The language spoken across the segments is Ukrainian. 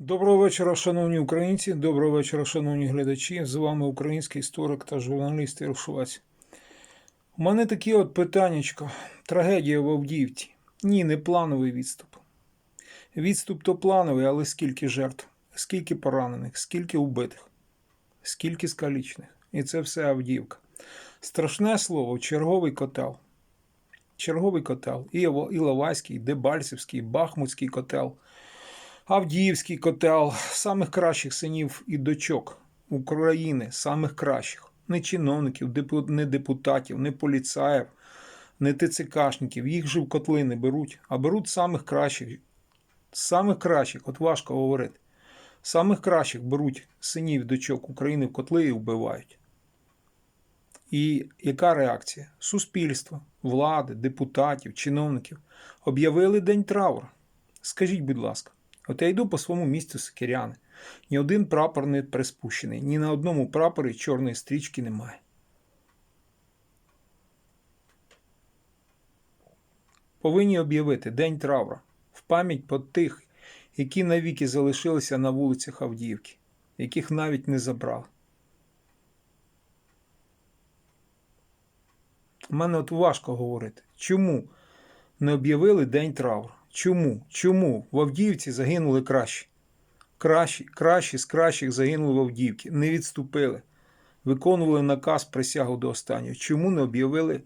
Доброго вечора, шановні українці, доброго вечора, шановні глядачі. З вами український історик та журналіст Іршуваць. У мене такі от питаннячко. Трагедія в Авдіївці. Ні, не плановий відступ. Відступ то плановий, але скільки жертв, скільки поранених, скільки убитих, скільки скалічних. І це все Авдіївка. Страшне слово черговий котел. Черговий котел. І Іловайський, Дебальцевський, Бахмутський котел. Авдіївський котел, самих кращих синів і дочок України, самих кращих. Не чиновників, не депутатів, не поліцаїв, не ТЦКшників. Їх же в котли не беруть, а беруть самих кращих. Самих кращих, от важко говорити. Самих кращих беруть синів і дочок України в котли і вбивають. І яка реакція? Суспільство, влади, депутатів, чиновників об'явили день траура. Скажіть, будь ласка. От я йду по своєму місцю Сокиряни. Ні один прапор не приспущений, ні на одному прапорі чорної стрічки немає. Повинні об'явити День траура в пам'ять про тих, які навіки залишилися на вулицях Авдіївки, яких навіть не забрали. У мене от важко говорити. Чому не об'явили День траура? Чому? Чому в Авдіївці загинули кращі? Кращі, кращі з кращих загинули в Авдіївці. Не відступили. Виконували наказ присягу до останнього. Чому не об'явили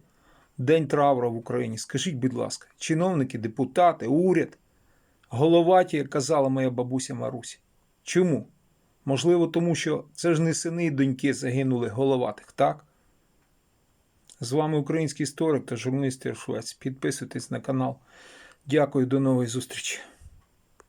День траура в Україні? Скажіть, будь ласка, чиновники, депутати, уряд, головаті, як казала моя бабуся Маруся. Чому? Можливо, тому що це ж не сини і доньки загинули головатих, так? З вами український історик та журналіст Швець. Підписуйтесь на канал. Дякую, до нової зустрічі.